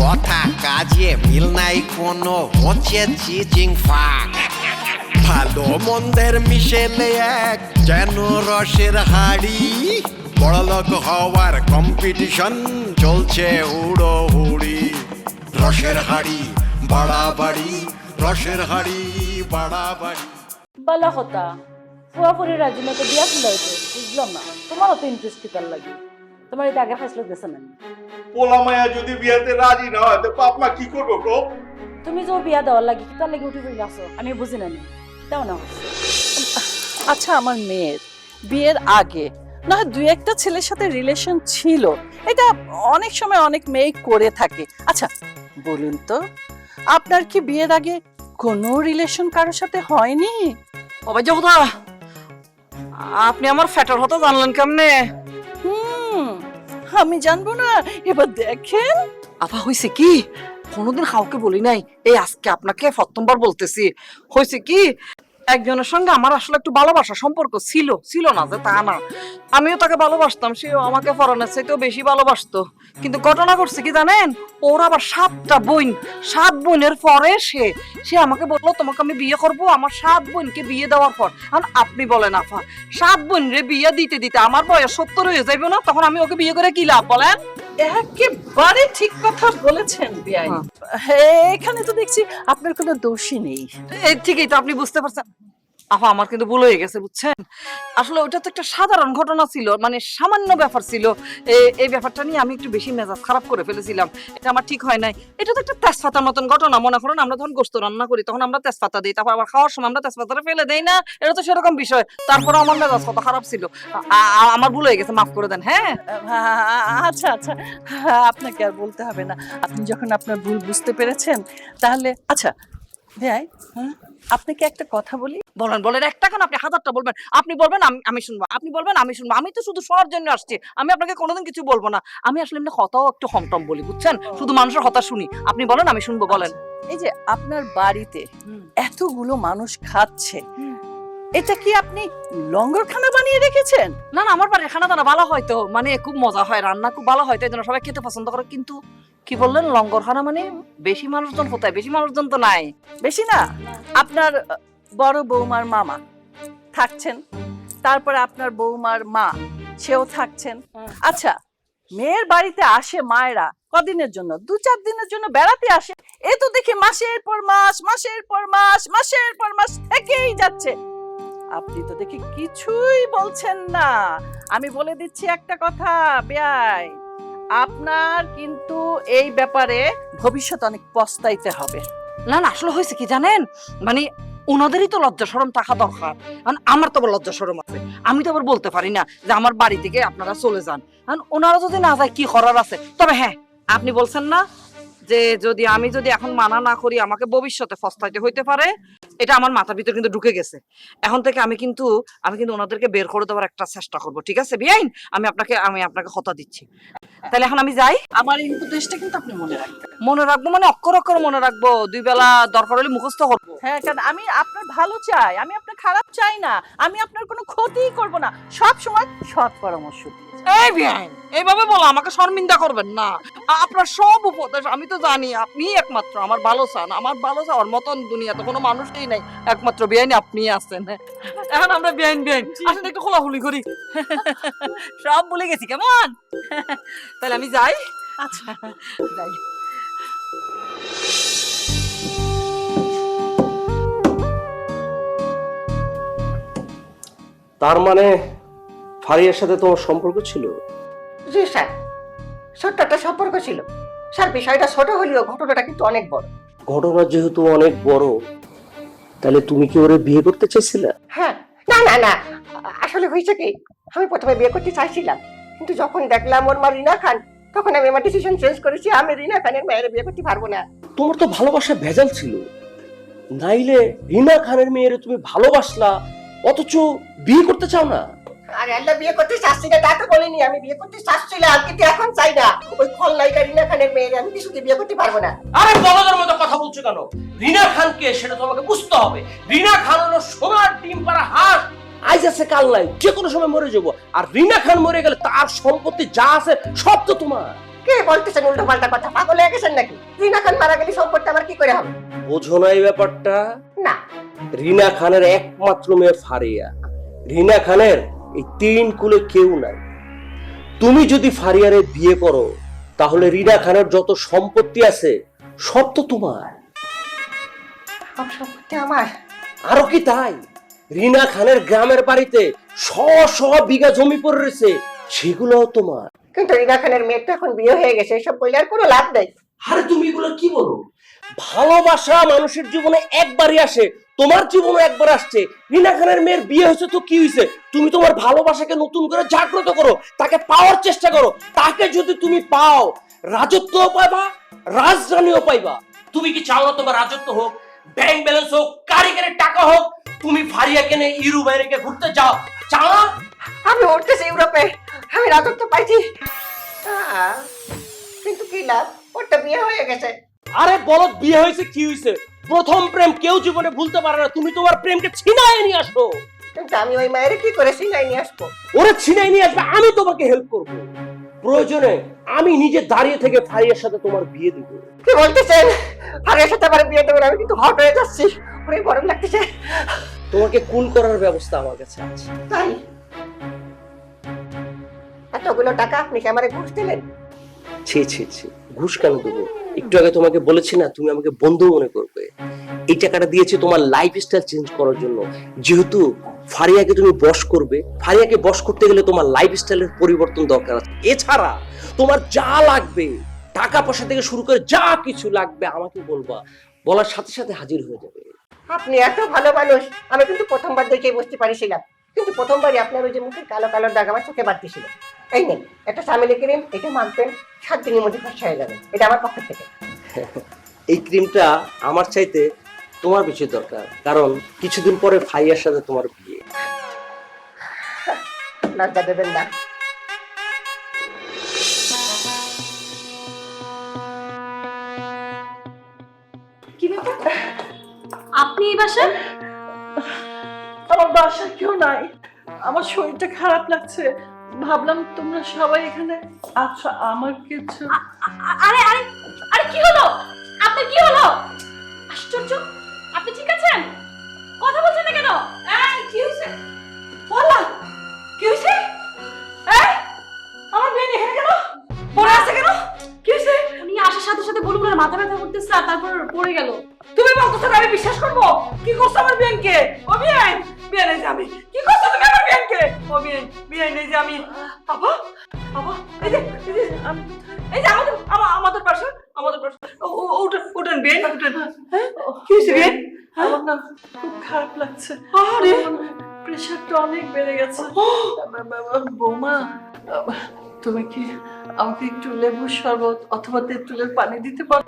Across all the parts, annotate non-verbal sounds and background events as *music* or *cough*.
কথা কাজে মিল নাই কোনো হচ্ছে চিচিং ফাক। ভালো মন্দের মিশেলে এক যেন রসের হাড়ি। বড়লোক হওয়ার কম্পিটিশন চলছে হুড়ো হুড়ি রসের হাড়ি, বাড়াবাড়ি, রসের হাড়ি, বাড়াবাড়ি। বালা কথা, ফুয়াফুরি বুঝলাম না। তোমারও তো ইন্টারেস্ট লাগে। তোমার এটা আগে ফাইসলো দেশে না পোলা মায়া যদি বিয়াতে রাজি না হয় তো বাপ মা কি করব গো? তুমি যে বিয়া দেওয়ার লাগে কিতার লাগে উঠে ফেলে আসো আমি বুঝি না নি। না। আচ্ছা আমার মেয়ের বিয়ের আগে না হয় দুই একটা ছেলের সাথে রিলেশন ছিল এটা অনেক সময় অনেক মেয়ে করে থাকে। আচ্ছা বলুন তো আপনার কি বিয়ের আগে কোনো রিলেশন কারোর সাথে হয়নি? বাবা জগদা আপনি আমার ফ্যাটার হতে জানলেন কেমনে? আমি জানব না। এবার দেখেন। আপা হয়েছে কি? কোনোদিন কাউকে বলি নাই, এই, আজকে আপনাকে প্রথমবার বলতেছি। হয়েছে কি? একজনের সঙ্গে আমার আসলে একটু ভালোবাসা সম্পর্ক ছিল ছিল না যে তা না। আমিও তাকে ভালোবাসতাম, সেও আমাকে ফরানের চাইতেও বেশি ভালোবাসতো। কিন্তু ঘটনা ঘটছে কি জানেন? ওর আবার সাতটা বোন, সাত বোনের পরে সে সে আমাকে বলল, তোমাকে আমি বিয়ে করব আমার সাত বোনকে বিয়ে দেওয়ার পর। আর আপনি বলেন আফা, সাত বোন রে বিয়ে দিতে দিতে আমার বয়স সত্তর হয়ে যাইবে না? তখন আমি ওকে বিয়ে করে কি লাভ বলেন? একেবারে ঠিক কথা বলেছেন বিয়াই এখানে তো দেখছি আপনার কোনো দোষই নেই। এর ঠিকই তো আপনি বুঝতে পারছেন। আফা, আমার কিন্তু ভুল হয়ে গেছে, বুঝছেন? আসলে ওটা তো একটা সাধারণ ঘটনা ছিল মানে সামান্য ব্যাপার ছিল। এই ব্যাপারটা নিয়ে আমি একটু বেশি মেজাজ খারাপ করে ফেলেছিলাম। এটা আমার ঠিক হয় নাই। এটা তো একটা তেজপাতার মতন ঘটনা, মনে করেন আমরা যখন গোস্ত রান্না করি, তখন আমরা তেজপাতা দিই, তারপর আবার খাওয়ার সময় আমরা তেজপাতাটা ফেলে দেই না, এটা তো সেরকম বিষয়। তারপরে আমার মেজাজ কত খারাপ ছিল। আমার ভুল হয়ে গেছে, মাফ করে দেন হ্যাঁ? আচ্ছা আচ্ছা। আপনাকে আর বলতে হবে না। আপনি যখন আপনার ভুল বুঝতে পেরেছেন, তাহলে আচ্ছা ভাই আপনাকে একটা কথা বলি? বলেন বলেন একটা কেন আপনি হাজারটা বলবেন আপনি বলবেন আমি আমি শুনব আপনি বলবেন আমি শুনব আমি তো শুধু শোনার জন্য আসছি আমি আপনাকে কোনোদিন কিছু বলব না আমি আসলে এমনি হতাও একটু হমটম বলি বুঝছেন? শুধু মানুষের কথা শুনি আপনি বলেন আমি শুনব বলেন। এই যে আপনার বাড়িতে এতগুলো মানুষ খাচ্ছে এটা কি আপনি লঙ্গরখানা বানিয়ে রেখেছেন? না না আমার বাড়ির খানা দানা ভালো হয় তো মানে খুব মজা হয় রান্না খুব ভালো হয় তাই জন্য সবাই খেতে পছন্দ করে কিন্তু কি বললেন লঙ্গরখানা মানে বেশি মানুষজন কোথায়? বেশি মানুষজন তো নাই। বেশি না। আপনার বড় বৌমার মামা। থাকছেন। তারপরে আপনার বৌমার মা সেও থাকছেন। আচ্ছা মেয়ের বাড়িতে আসে মায়েরা কদিনের জন্য? দু চার দিনের জন্য বেড়াতে আসে। এ তো দেখি মাসের পর মাস মাসের পর মাস মাসের পর মাস থেকেই যাচ্ছে। আপনি তো দেখি কিছুই বলছেন না। আমি বলে দিচ্ছি একটা কথা বেয়াই। আপনার কিন্তু এই ব্যাপারে ভবিষ্যৎ অনেক পস্তাইতে হবে। না না আসলে হয়েছে কি জানেন? মানে ওনাদেরই তো লজ্জা সরম থাকা দরকার। আমার তো লজ্জা সরম আছে। আমি তো আবার বলতে পারি না যে আমার বাড়ি থেকে আপনারা চলে যান। ওনারা যদি না যায়, কি করার আছে? তবে হ্যাঁ আপনি বলছেন না যে যদি আমি যদি এখন মানা না করি, আমাকে ভবিষ্যতে ফস্তাইতে হইতে পারে? এটা আমার মাথার ভিতর কিন্তু ঢুকে গেছে। এখন থেকে আমি কিন্তু আমি কিন্তু ওনাদেরকে বের করে দেওয়ার একটা চেষ্টা করব, ঠিক আছে? বিআইন, আমি আপনাকে আমি আপনাকে কথা দিচ্ছি। তাহলে এখন আমি যাই। আমার এই উপদেশটা কিন্তু আপনি মনে রাখবেন। মনে রাখব মানে অক্ষর অক্ষর মনে রাখব। দুই বেলা দরকার হলে মুখস্থ করব। হ্যাঁ কারণ আমি আপনার ভালো চাই আমি আপনার খারাপ চাই না আমি আপনার কোনো ক্ষতি করব না। সব সময় সৎ পরামর্শ এই বিআইন এইভাবে বলো আমাকে শর্মিন্দা করবেন না। আপনার সব উপদেশ আমি তো জানি আপনি একমাত্র আমার ভালো চান আমার ভালো চাওয়ার মতন দুনিয়াতে কোনো মানুষই নাই একমাত্র বিআইন আপনি আছেন। এখন আমরা বিআইন বিআইন। আসেন একটু খোলাখুলি করি। সব ভুলে গেছি কেমন? তাহলে আমি যাই। আচ্ছা। যাই। তার মানে ফারিয়ার সাথে তোমার সম্পর্ক ছিল? জি স্যার। ছোট্ট একটা সম্পর্ক ছিল। স্যার বিষয়টা ছোট হলেও ঘটনাটা কিন্তু অনেক বড়। ঘটনা যেহেতু অনেক বড় তাহলে তুমি কি ওরে বিয়ে করতে চাইছিলে? হ্যাঁ। না না না। আসলে হয়েছে কি আমি প্রথমে বিয়ে করতে চাইছিলাম। কিন্তু যখন দেখলাম ওর মা রিনা খান তখন আমি আমার ডিসিশন চেঞ্জ করেছি আমি রিনা খানের মেয়ের বিয়ে করতে পারব না। তোমার তো ভালোবাসা ভেজাল ছিল। নাইলে রিনা খানের মেয়েরে তুমি ভালোবাসলা অথচ বিয়ে করতে চাও না? আর আল্লাহ বিয়ে করতে চাচ্ছি না তা তো বলিনি আমি বিয়ে করতে চাচ্ছিলাম কিন্তু এখন চাই না। ওই খলনায়িকা রিনা খানের মেয়ের আমি কিছুতে বিয়ে করতে পারব না। আরে বলদের মতো কথা বলছো কেন? রিনা খানকে সেটা তোমাকে বুঝতে হবে। রিনা খান হলো সোনার ডিম পাড়া হাঁস। আজ আছে কাল নাই। যে কোনো সময় মরে যাব। আর রিনা খান মরে গেলে তার সম্পত্তি যা আছে সব তো তোমার। কে বলতেছেন উল্টো পাল্টা কথা? পাগল হয়ে গেছেন নাকি? রিনা খান মারা গেলে সম্পত্তি আমার কি করে হবে? বোঝো না এই ব্যাপারটা? না। রিনা খানের একমাত্র মেয়ে ফারিয়া। রিনা খানের এই তিন কুলে কেউ নাই। তুমি যদি ফারিয়ারে বিয়ে করো তাহলে রিনা খানের যত সম্পত্তি আছে সব তো তোমার। সব সম্পত্তি আমার। আরও কি তাই? রিনা খানের গ্রামের বাড়িতে শ শ বিঘা জমি পড়ে রয়েছে সেগুলোও তোমার। কিন্তু রিনা খানের মেয়ের তো এখন বিয়ে হয়ে গেছে এসব বলে আর কোনো লাভ নেই। আরে তুমি এগুলো কি বলো? ভালোবাসা মানুষের জীবনে একবারই আসে তোমার জীবনে একবার আসছে। রিনা খানের মেয়ের বিয়ে হয়েছে তো কি হয়েছে? তুমি তোমার ভালোবাসাকে নতুন করে জাগ্রত করো তাকে পাওয়ার চেষ্টা করো তাকে যদি তুমি পাও রাজত্বও পাইবা রাজধানীও পাইবা। তুমি কি চাও না তোমার রাজত্ব হোক ব্যাংক ব্যালেন্স হোক কারিগরের টাকা হোক তুমি ফারিয়া কেনে ইউরো বাইরে ঘুরতে যাও। চাও না আমি উঠতেছি ইউরোপে। আমি রাজত্ব পাইছি। কিন্তু কি লাভ? ওরটা বিয়ে হয়ে গেছে। আরে বলদ বিয়ে হয়েছে কি হয়েছে? প্রথম প্রেম কেউ জীবনে ভুলতে পারে না। তুমি তোমার প্রেমকে ছিনায় নিয়ে আসো। কিন্তু আমি ওই মায়ের কি করে সিনাই নিয়ে আসব? ওরে ছিনাই নিয়ে আসবে আমি তোমাকে হেল্প করব। প্রয়োজনে আমি নিজে দাঁড়িয়ে থেকে ফারিয়ার সাথে তোমার বিয়ে দিব। কি বলতেছেন ফারিয়ার সাথে আমার বিয়ে দেবেন আমি কিন্তু হট হয়ে যাচ্ছি। গরম লাগতেছে। তোমাকে কুল করার ব্যবস্থা আমার কাছে আছে। তাই? এতগুলো টাকা আপনি কি আমারে ঘুষ দিলেন? ছি ছি ছি ঘুষ কেন দেবো? একটু আগে তোমাকে বলেছি না তুমি আমাকে বন্ধু মনে করবে। এই টাকাটা দিয়েছি তোমার লাইফ স্টাইল চেঞ্জ করার জন্য। যেহেতু ফারিয়াকে তুমি বশ করবে। ফারিয়াকে বশ করতে গেলে তোমার লাইফ স্টাইলের পরিবর্তন দরকার আছে। এছাড়া তোমার যা লাগবে টাকা পয়সা থেকে শুরু করে যা কিছু লাগবে আমাকে বলবা। বলার সাথে সাথে হাজির হয়ে যাবে। আপনি এত ভালো মানুষ আমি কিন্তু প্রথমবার দেখে বুঝতে পারিছিলাম। কিন্তু প্রথমবারই আপনার ওই যে মুখে কালো কালো দাগ আমার চোখে বাড়তেছিল এই নেই একটা সামিলি ক্রিম এটা মাখবেন সাত দিনের মধ্যে ফসা হয়ে যাবে। এটা আমার পকেট থেকে। এই ক্রিমটা আমার চাইতে তোমার বেশি দরকার। কারণ কিছুদিন পরে ফাইয়ার সাথে তোমার বিয়ে। লজ্জা দেবেন না। কি ব্যাপার? আপনি এই বাসায়? আমার বাসায় কেউ নাই। আমার শরীরটা খারাপ লাগছে। ভাবলাম তোমরা সবাই এখানে আচ্ছা আমার কিছু আরে আরে আরে কি হলো? আপনার কি হলো? আশ্চর্য আপনি ঠিক আছেন? কথা বলছেন না কেন? এই কি হয়েছে? বলা কি হয়েছে? আমার এখানে কেন? পড়ে আছে কেন? কি হয়েছে? উনি আসার সাথে সাথে বলুন আর মাথা ব্যথা করতেছে আর তারপর পড়ে গেল। তুমি বলতেছো আমি বিশ্বাস করব? কি করছ আমার বেনকে ও বিয়ান বিয়ান যে আমি। কি করছ তুমি আমার বিয়ানকে? ও বিয়ান বিয়ান এই যে আমি। বাবা বাবা এই যে এই যে আমাদের আমা- আমাদের পাশে আমাদের পাশে। উঠেন উঠেন বিয়ান উঠেন হ্যাঁ? কি হয়েছে বিয়ান আমার না খুব খারাপ লাগছে। আরে প্রেশারটা অনেক বেড়ে গেছে। বৌমা তুমি কি আমাকে একটু লেবু শরবত অথবা তেঁতুলের পানি দিতে পারো?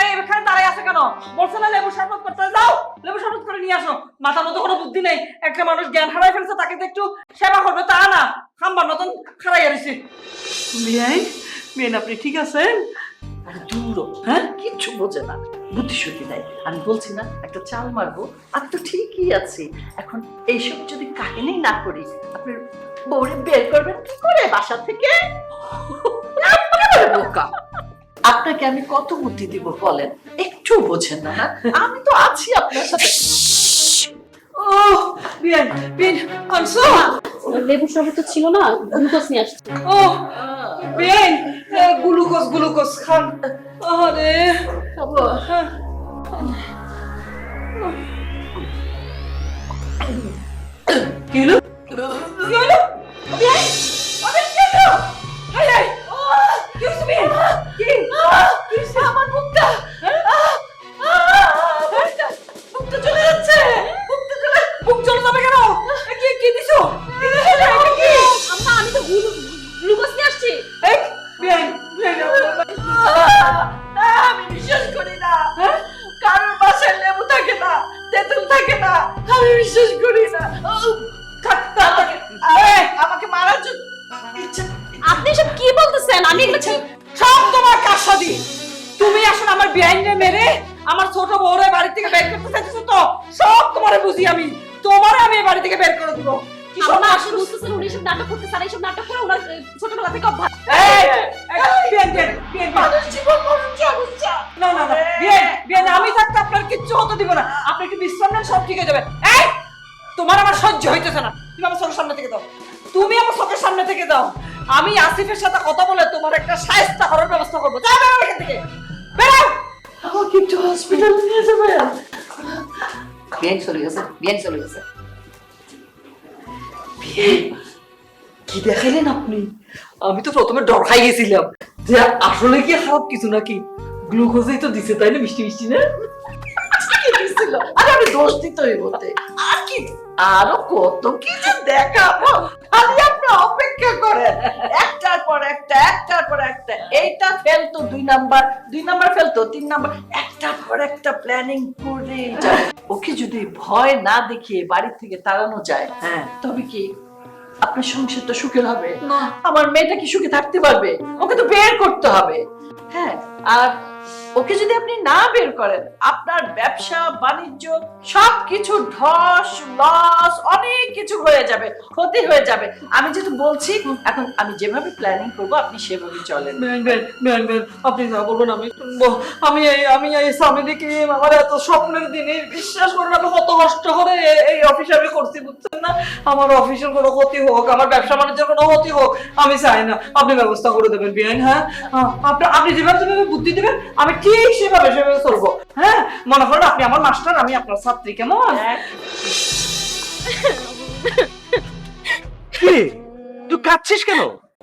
এই, এখানে দাঁড়ায় আছে কেন? বলছে না লেবু শরবত করতে যাও লেবু শরবত করে নিয়ে আসো। মাথার মতো কোনো বুদ্ধি নেই। একটা মানুষ জ্ঞান হারাই ফেলছে, তাকে তো একটু সেবা করবে। তা না, খাম্বার মতন খারাই আরিছি বিয়াই বিয়ান আপনি ঠিক আছেন? আরে দূর হ্যাঁ? কিচ্ছু বোঝে না। বুদ্ধি শুদ্ধি নাই। আমি বলছি না, একটা চাল মারবো। আর তো ঠিকই আছে। এখন এইসব যদি কাহিনী না করি, আপনার বউরে বের করবেন কি করে বাসা থেকে? বোকা। আপনাকে আমি কত বুদ্ধি দিব বলেন? একটু বোঝেন না হ্যাঁ? আমি তো আছি আপনার সাথে। ও বিয়ান বিয়ান আনসো লেবু শরবত তো ছিল না গ্লুকোজ নিয়ে আসছে। ও বেন গ্লুকোজ গ্লুকোজ খান। আরে কি হলো? বের করতে চাইছো তো? সব তোমারে বুঝি আমি। তোমারে আমি এই বাড়ি থেকে বের করে দিব। কি আমার আসলে বুঝতেছেন উনি এসব নাটক করতেছে আর এইসব নাটক করে ওনার ছোটবেলা থেকে অভ্যাস। এই, এই, বিয়ান, বিয়ান, বিয়ান, বিয়ান। না, না, না, বিয়ান, বিয়ান, আমি থাকতে আপনার কিচ্ছু হতে দিব না। আপনি একটু বিশ্রাম নেন সব ঠিক হয়ে যাবে। এই তোমার আমার সহ্য হইতেছে না। তুমি আমার চোখের সামনে থেকে দাও। তুমি আমার চোখের সামনে থেকে দাও। আমি আসিফের সাথে কথা বলে তোমার একটা সাহায্য করার ব্যবস্থা করব। যাও এখান থেকে। বেরো আমাকে একটু হসপিটালে নিয়ে যাবে বিয়ান চলে গেছে বিয়ান চলে গেছে কি দেখাইলেন আপনি? আমি তো প্রথমে ডর খাই গেছিলাম যে আসলে কি খারাপ কিছু নাকি? গ্লুকোজই তো দিছে তাই না? মিষ্টি মিষ্টি না? আরে আমি দোষ দিতই বলতে আর কি আরও কত কি যে দেখাবো? খালি আপনি অপেক্ষা করেন একটার পর একটা একটার পর একটা। এইটা ফেলতো দুই নাম্বার দুই নাম্বার ফেলতো তিন নাম্বার। একটার পর একটা প্ল্যানিং করে ওকে যদি ভয় না দেখিয়ে বাড়ি থেকে তাড়ানো যায় হ্যাঁ। তবে কি আপনার সংসারটা সুখের হবে? আমার মেয়েটা কি সুখে থাকতে পারবে? ওকে তো বের করতে হবে। হ্যাঁ আর ওকে যদি আপনি না বের করেন, আপনার ব্যবসা, বাণিজ্য, সবকিছু ধস, লস, অনেক কিছু হয়ে যাবে, ক্ষতি হয়ে যাবে। আমি যেহেতু বলছি, এখন আমি যেভাবে প্ল্যানিং করব, আপনি সেভাবে চলেন। আপনি না বলুন আমি শুনব। আমি এই আমি এই স্বামীকে আমার এত স্বপ্নের দিনে বিশ্বাস করুন আমি কত কষ্ট করে এই অফিসে আমি করছি, বুঝছেন না? আমার অফিসের কোনো ক্ষতি হোক, আমার ব্যবসা বাণিজ্যের কোনো ক্ষতি হোক, আমি চাই না। আপনি ব্যবস্থা করে দেবেন, বিয়ান হ্যাঁ? আপনি যেভাবে বুদ্ধি দিবেন আমি ঠিক সেভাবে সেভাবে চলবো। হ্যাঁ মনে করেন আপনি আমার মাস্টার আমি আপনার ছাত্রী কেমন? কি? তুই কাঁদছিস কেন?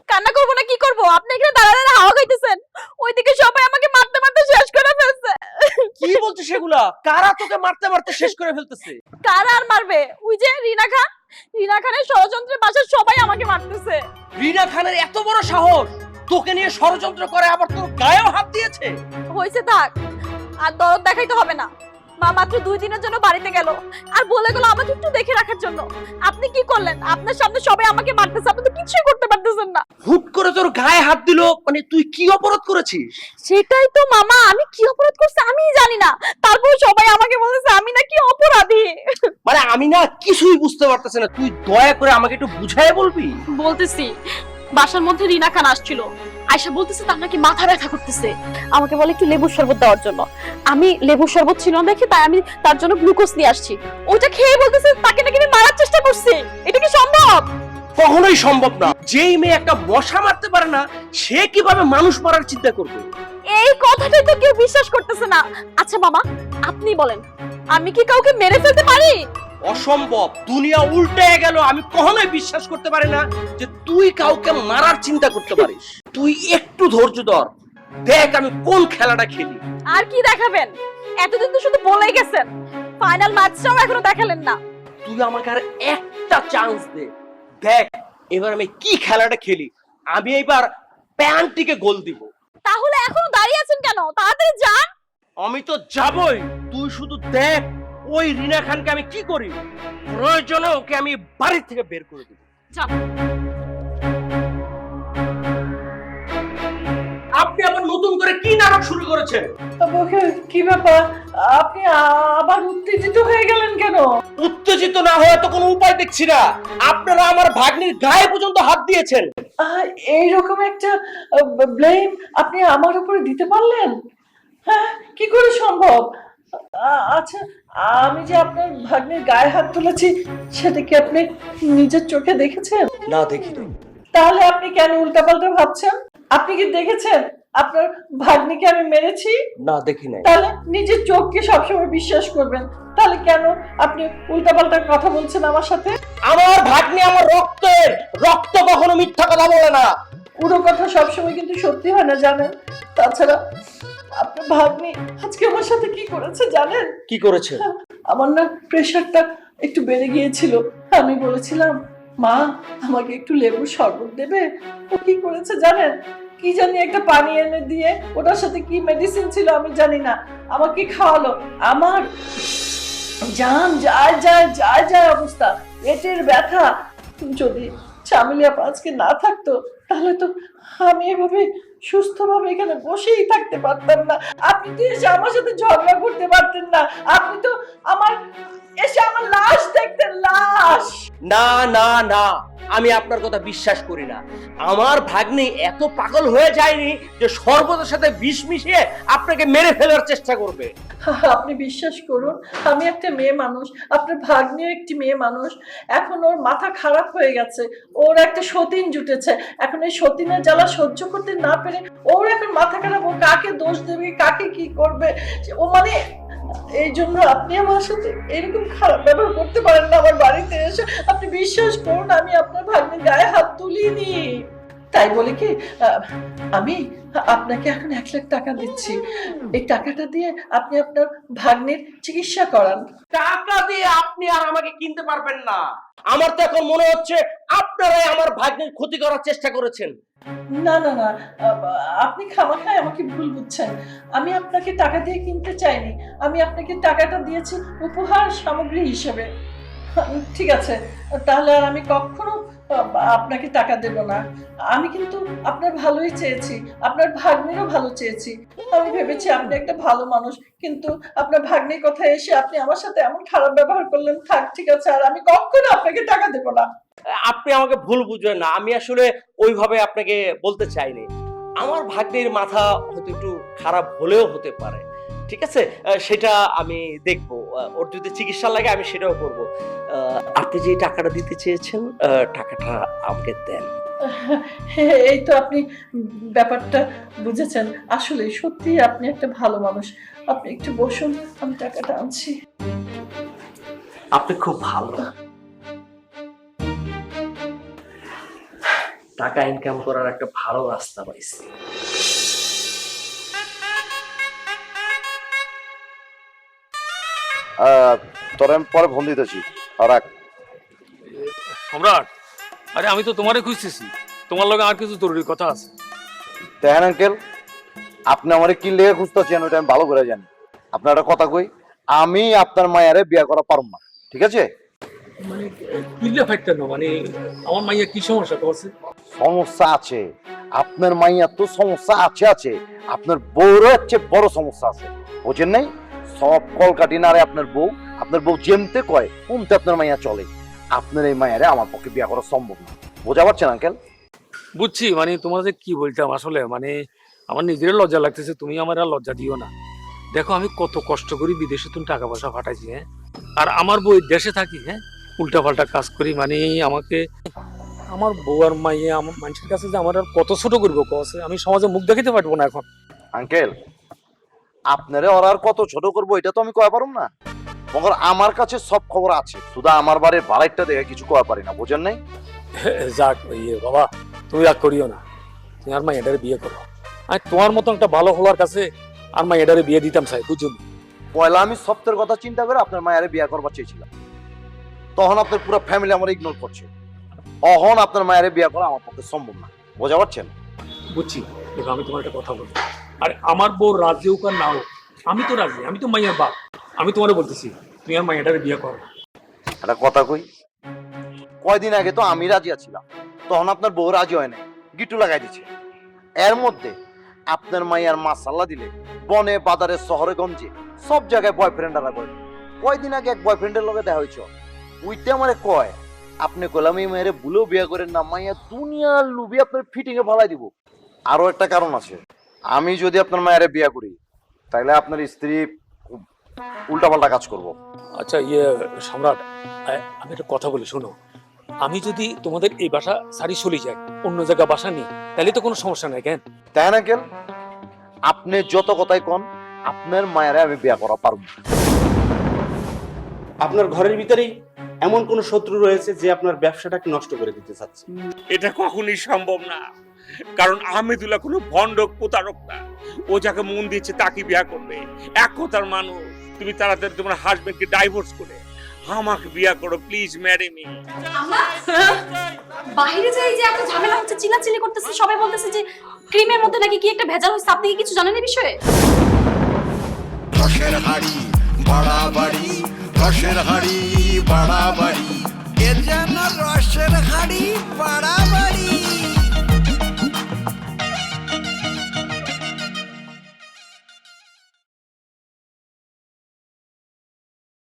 কান্না করব না কি করব? আপনি এখানে দাঁড়া দাঁড়া হাওয়া খাইতেছেন। ওইদিকে সবাই আমাকে মারতে মারতে শেষ করে ফেলছে। কি বলছিস সেগুলা? কারা তোকে মারতে মারতে শেষ করে ফেলতেছে? কারা আর মারবে? ওই যে রিনা খান। রিনা খানের ষড়যন্ত্রের বাসার সবাই আমাকে মারতেছে। রিনা খানের এত বড় সাহস! তোকে নিয়ে ষড়যন্ত্র করে আবার তোর গায়েও হাত দিয়েছে? হয়েছে থাক আর দরদ দেখাইতে হবে না। মা মাত্র দুই দিনের জন্য বাড়িতে গেল আর বলে গেল আমাকে একটু দেখে রাখার জন্য। আপনি কি করলেন? আপনার সামনে সবাই আমাকে মারতেছে আপনি তো কিছুই করতে পারতেছেন না। হুট করে তোর গায়ে হাত দিল মানে তুই কি অপরাধ করেছিস? সেটাই তো মামা আমি কি অপরাধ করছি আমি জানি না। তারপর সবাই আমাকে বলতেছে আমি নাকি অপরাধী? মানে আমি না কিছুই বুঝতে পারতেছি না তুই দয়া করে আমাকে একটু বুঝায় বলবি? বলতেছি বাসার মধ্যে রিনা খান আসছিল। আয়সা বলতেছে তার নাকি মাথা ব্যথা করতেছে। আমাকে বলে একটু লেবুর শরবত দেওয়ার জন্য। আমি লেবুর শরবত ছিল না দেখে তাই আমি তার জন্য গ্লুকোজ নিয়ে আসছি। ওইটা খেয়ে বলতেছে তাকে নাকি আমি মারার চেষ্টা করছি। এটা কি সম্ভব? কখনোই সম্ভব না। যেই মেয়ে একটা মশা মারতে পারে না সে কীভাবে মানুষ মারার চিন্তা করবে? এই কথাটাই তো কেউ বিশ্বাস করতেছে না। আচ্ছা মামা আপনি বলেন আমি কি কাউকে মেরে ফেলতে পারি? অসম্ভব। দুনিয়া উল্টে গেল আমি কখনোই বিশ্বাস করতে পারি না যে তুই কাউকে মারার চিন্তা করতে পারিস। তুই একটু ধৈর্য ধর। দেখ আমি কোন খেলাটা খেলি। আর কি দেখাবেন? এতদিন তো শুধু বলেই গেছেন। ফাইনাল ম্যাচটাও এখনও দেখালেন না। তুই আমাকে আর একটা চান্স দে। দেখ এবার আমি কি খেলাটা খেলি। আমি এবার প্যান্টিকে গোল দিব। তাহলে এখনও দাঁড়িয়ে আছেন কেন? তাড়াতাড়ি যান। আমি তো যাবই। তুই শুধু দেখ ওই রিনা খানকে আমি কি করি? প্রয়োজনে ওকে আমি বাড়ি থেকে বের করে দেব। আপনি আবার নতুন করে কি নাটক শুরু করেছেন? কি ব্যাপার? আপনি আবার উত্তেজিত হয়ে গেলেন কেন? উত্তেজিত না হয়ে তো কোনো উপায় দেখছি না। আপনারা আমার ভাগ্নির গায়ে পর্যন্ত হাত দিয়েছেন। এইরকম একটা ব্লেম আপনি আমার উপরে দিতে পারলেন? হ্যাঁ কি করে সম্ভব? আচ্ছা আমি যে আপনার ভাগ্নের গায়ে হাত তুলেছি সেটা কি আপনি নিজের চোখে দেখেছেন? না দেখি নাই। তাহলে আপনি কেন উল্টাপাল্টা ভাবছেন? আপনি কি দেখেছেন? আপনার ভাগ্নিকে আমি মেরেছি? না দেখি নাই। তাহলে নিজের চোখকে সবসময় বিশ্বাস করবেন। তাহলে কেন আপনি উল্টাপাল্টা কথা বলছেন আমার সাথে? আমার ভাগ্নি আমার রক্তের রক্ত কখনো মিথ্যা কথা বলে না। পুরো কথা সবসময় কিন্তু সত্যি হয় না জানেন? তাছাড়া আপনার ভাগ্নি আজকে আমার সাথে কি করেছে জানেন? কি করেছে? আমার না প্রেশারটা একটু বেড়ে গিয়েছিল। আমি বলেছিলাম মা আমাকে একটু লেবুর শরবত দেবে? ও কি করেছে জানেন? কি জানি একটা পানি এনে দিয়ে ওটার সাথে কি মেডিসিন ছিল আমি জানি না। আমাকে খাওয়ালো। আমার জান যায় যায় যায় যায় অবস্থা। পেটের ব্যথা। যদি চামিলিয়া আজকে না থাকতো তাহলে তো আমি এভাবে সুস্থভাবে এখানে বসেই থাকতে পারতাম না। আপনি তো এসে আমার সাথে ঝগড়া করতে পারতেন না। আপনি তো আমার, এসে আমার লাশ দেখতেন, লাশ। না না না। আমি আপনার কথা বিশ্বাস করি না। আমার ভাগ্নি এত পাগল হয়ে যায়নি যে সর্বদের সাথে বিষ মিশিয়ে আপনাকে মেরে ফেলার চেষ্টা করবে। *laughs* আপনি বিশ্বাস করুন, আমি একটা মেয়ে মানুষ, আপনার ভাগ্নিও একটি মেয়ে মানুষ। এখন ওর মাথা খারাপ হয়ে গেছে, ওর একটা সতীন জুটেছে। এখন এই সতীনের জ্বালা সহ্য করতে না পেরে ওর এখন মাথা খারাপ, ও কাকে দোষ দেবে, কাকে কি করবে? ও মানে এই জন্য আপনি আমার সাথে এরকম খারাপ ব্যবহার করতে পারেন না আমার বাড়িতে এসে। বিশ্বাস করুন আমি আপনার ভাগ্নির গায়ে হাত তুলিনি। তাই বলে কি আমি আপনাকে এখন এক লাখ টাকা দিচ্ছি। এই টাকাটা দিয়ে আপনি আপনার ভাগ্নের চিকিৎসা করান। টাকা দিয়ে আপনি আর আমাকে কিনতে পারবেন না। আমার তো এখন মনে হচ্ছে আপনারাই আমার ভাগ্নের ক্ষতি করার চেষ্টা করেছেন। না না না আপনি খামাখায় আমাকে ভুল বুঝছেন। আমি আপনাকে টাকা দিয়ে কিনতে চাইনি। আমি আপনাকে টাকাটা দিয়েছি উপহার সামগ্রী হিসেবে। ঠিক আছে, তাহলে আর আমি কখনো আপনাকে টাকা দেব না। আমি কিন্তু আপনার ভালোই চেয়েছি, আপনার ভাগ্নেরও ভালো চেয়েছি। আমি ভেবেছি আপনি একটা ভালো মানুষ, কিন্তু আপনার ভাগ্নের কথা এসে আপনি আমার সাথে এমন খারাপ ব্যবহার করলেন, থাক, ঠিক আছে, আর আমি কখনো আপনাকে টাকা দেব না। আপনি আমাকে ভুল বুঝবেন না, আমি আসলে ওইভাবে আপনাকে বলতে চাইনি। আমার ভাগ্নির মাথা হয়তো একটু খারাপ হলেও হতে পারে। ঠিক আছে? সেটা আমি দেখব। ওর যদি চিকিৎসা লাগে আমি সেটাও করব। আপনি যে টাকাটা দিতে চেয়েছেন টাকাটা আমাকে দেন। এই তো আপনি ব্যাপারটা বুঝেছেন। আসলে সত্যি আপনি একটা ভালো মানুষ। আপনি একটু বসুন আমি টাকাটা আনছি। আপনি খুব ভালো। টাকা ইনকাম করার একটা ভালো রাস্তা পাইছি তোর আমি পরে ফোন দিতেছি। রাখ। সম্রাট আরে আমি তো তোমারে খুঁজতেছি। তোমার লগে আর কিছু জরুরি কথা আছে। দেখেন আঙ্কেল আপনি আমার কি লেগে খুঁজতেছেন ওইটা আমি ভালো করে জানি। আপনার একটা কথা কই আমি আপনার মায়ারে বিয়ে করা পারব না ঠিক আছে? মানে কিল্লা ফাইটটা না মানে আমার মাইয়া কি সমস্যা তোমার সমস্যা আছে। আপনার মাইয়ার তো সমস্যা আছে আছে। আপনার বউরও হচ্ছে বড় সমস্যা আছে। বোঝেন নাই? সব কলকাটি নারে আপনার বউ। আপনার বউ যেমতে কয় উমতে আপনার মাইয়া চলে। আপনার এই মায়ারে আমার পক্ষে বিয়ে করা সম্ভব না। বোঝা পারছেন আঙ্কেল বুঝছি মানে তোমার যে কি বলতাম আসলে মানে আমার নিজের লজ্জা লাগতেছে, তুমি আমার আর লজ্জা দিও না। দেখো, আমি কত কষ্ট করি বিদেশে তুমি টাকা পয়সা পাঠাইছি হ্যাঁ? আর আমার বই দেশে থাকি হ্যাঁ? উল্টা পাল্টা কাজ করি মানে আমাকে আমার বউ আর মাইয়ে আমার মানুষের কাছে যে আমার আর কত ছোট করব কছে আমি সমাজে মুখ দেখাতে পারব না এখন। আঙ্কেল আপনারে ওরা আর কত ছোট করব এটা তো আমি কয়া পারুম না। মগর আমার কাছে সব খবর আছে শুধু আমার বাড়ির বাড়াইটা দেখে কিছু কয়া পারি না বুঝেন নাই? যাক ইয়ে বাবা তুমি রাগ করিও না। তুমি আর মা এটারে বিয়ে করো। আর তোমার মতো একটা ভালো হলার কাছে আর মা এটারে বিয়ে দিতাম চাই বুঝছ পয়লা আমি সপ্তাহের কথা চিন্তা করে আপনার মায়ের বিয়ে করবার চেয়েছিলাম। তখন আপনার পুরো ফ্যামিলি আমার ইগনোর করছে। অহন আপনার মায়ের বিয়ে করা আমার পক্ষে সম্ভব না। বোঝা পারছেন? বুঝছি দেখো আমি তোমার একটা কথা বলব আর আমার বউ রাজি হোক আর না হোক আমি তো রাজি আমি তো মাইয়ার বাপ। আমি তোমারে বলতেছি তুমি আর মাইয়াটারে বিয়ে করো একটা কথা কই? কয়দিন আগে তো আমি রাজি আছিলাম তখন আপনার বউ রাজি হয় নাই গিটু লাগাই দিচ্ছে এর মধ্যে আপনার মাইয়ার মাসাল্লা দিলে বনে বাজারে শহরে গঞ্জে সব জায়গায় বয়ফ্রেন্ড বয়ফ্রেন্ডরা করে কয়দিন আগে এক বয়ফ্রেন্ডের লগে দেখা হয়েছে? উইতে আমারে কয় আপনি কলাম এই মেয়েরে ভুলেও বিয়ে করেন না মাইয়া দুনিয়ার লুবি আপনার ফিটিং এ ফলাই দিব। আরও একটা কারণ আছে। আমি যদি আপনার মায়েরে বিয়ে করি তাহলে আপনার স্ত্রী উল্টাপাল্টা কাজ করব। আচ্ছা ইয়ে সম্রাট আমি একটা কথা বলি শোনো। আমি যদি তোমাদের এই বাসা সারি চলে যাই অন্য জায়গায় বাসা নিই তাহলে তো কোনো সমস্যা নাই কেন? তাই না কেন? আপনি যত কথাই কন আপনার মায়েরা আমি বিয়া করা পারব আপনার ঘরের ভিতরেই এমন কোন শত্রু রয়েছে যে আপনার ব্যবসাটাকে নষ্ট করে দিতে চাচ্ছে? এটা কখনই সম্ভব না। কারণ আহমেদুল্লাহ কোনো ভণ্ডক প্রতারক না। ও যাকে মন দিয়েছে তাকে বিয়া করবে। এক কথার মানুষ তুমি তাড়াতাড়ি তোমার হাজবেন্ডকে ডাইভোর্স করে আমাকে বিয়া করো প্লিজ ম্যারি মি বাইরে যাই যে এত ঝামেলা হচ্ছে চিল্লাচিল্লি করতেছে সবাই বলতেছে যে ক্রিমের মধ্যে নাকি কি একটা ভেজাল হয়েছে আপনি কি কিছু জানেন এই বিষয়ে? রসের হাড়ি বাড়াবাড়ি রসের হাড়ি। बड़ा बड़ी जनर रोशन खड़ी बड़ा बड़ी